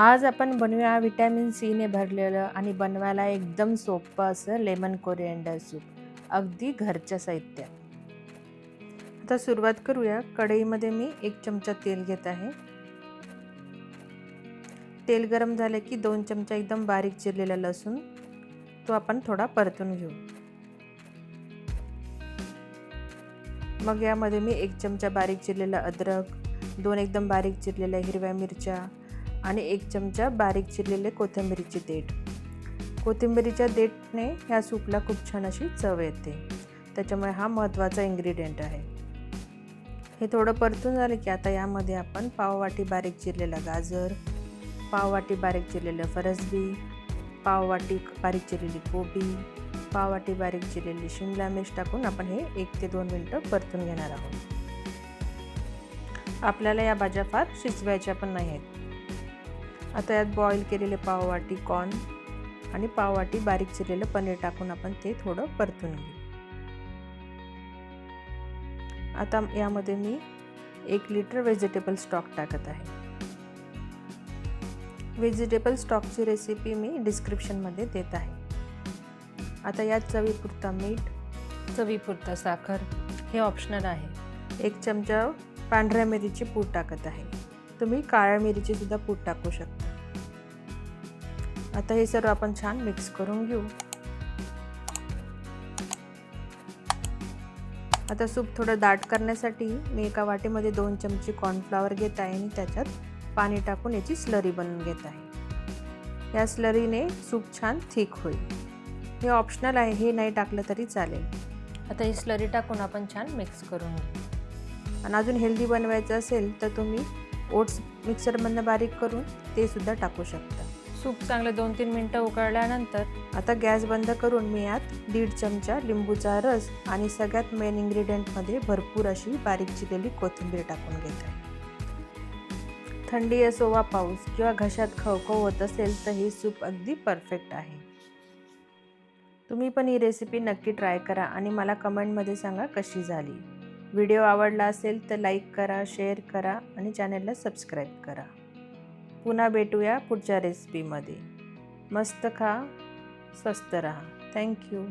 आज आपण बनवूया व्हिटॅमिन सीने भरलेलं आणि बनवायला एकदम सोपं असं लेमन कोरिएंडर सूप अगदी घरच्या साहित्यात आता सुरुवात करूया. कढईमध्ये मी एक चमचा तेल घेत आहे. तेल गरम झालं की दोन चमचा एकदम बारीक चिरलेला लसूण. तो आपण थोडा परतून घेऊ. मग यामध्ये मी एक चमचा बारीक चिरलेला अद्रक दोन एकदम बारीक चिरलेल्या हिरव्या मिरच्या आणि एक चमचा बारीक चिरलेले कोथिंबीरीचे देठ. कोथिंबीरीच्या देठने ह्या सूपला खूप छान अशी चव येते. त्याच्यामुळे हा महत्त्वाचा इन्ग्रेडियंट आहे. हे थोडं परतून झालं की आता यामध्ये आपण पाववाटी बारीक चिरलेला गाजर पाववाटी बारीक चिरलेलं फरसबी पाववाटी बारीक चिरलेली कोबी पाववाटी बारीक चिरलेली शिमला मिर्च टाकून आपण हे एक ते दोन मिनटं परतून घेणार आहोत. आपल्याला या भाज्या फार शिजवायच्या पण नाही आहेत आता यात बॉईल केलेले पाववाटी कॉर्न आणि पाववाटी बारीक चिरलेलं पनीर टाकून आपण ते थोडं परतून घेऊ. आता यामध्ये मी एक लिटर व्हेजिटेबल स्टॉक टाकत आहे. व्हेजिटेबल स्टॉकची रेसिपी मी डिस्क्रिप्शनमध्ये देत आहे. आता यात चवीपुरता मीठ चवीपुरता साखर हे ऑप्शनल आहे. एक चमचा पांढऱ्या मिरीची पूड टाकत आहे. तुम्ही काळ्या मिरीची सुद्धा पूड टाकू शकता. आता हे सर्व आपण छान मिक्स करून घेऊ. आता सूप थोडं दाट करण्यासाठी मी एका वाटीमध्ये दोन चमचे कॉर्नफ्लॉवर घेत आहे आणि त्याच्यात पाणी टाकून याची स्लरी बनवून घेत आहे. या स्लरीने सूप छान थिक होईल. हे ऑप्शनल आहे हे नाही टाकलं तरी चालेल. आता ही स्लरी टाकून आपण छान मिक्स करून घेऊ. आणि अजून हेल्दी बनवायचं असेल तर तुम्ही ओट्स मिक्सरमधनं बारीक करून ते सुद्धा टाकू शकता. सूप चांगलं दोन तीन मिनटं उकळल्यानंतर आता गॅस बंद करून मी यात दीड चमचा लिंबूचा रस आणि सगळ्यात मेन इन्ग्रेडियंटमध्ये भरपूर अशी बारीक चिरलेली कोथिंबीर टाकून घेत. थंडी असो वा पाऊस किंवा घशात खवखव होत असेल तर हे सूप अगदी परफेक्ट आहे. तुम्ही पण ही रेसिपी नक्की ट्राय करा आणि मला कमेंटमध्ये सांगा कशी झाली. व्हिडिओ आवडला असेल तर लाईक करा शेअर करा आणि चॅनलला सबस्क्राईब करा. पुन्हा भेटूया पुढच्या रेसिपीमध्ये. मस्त खा स्वस्त रहा. थँक्यू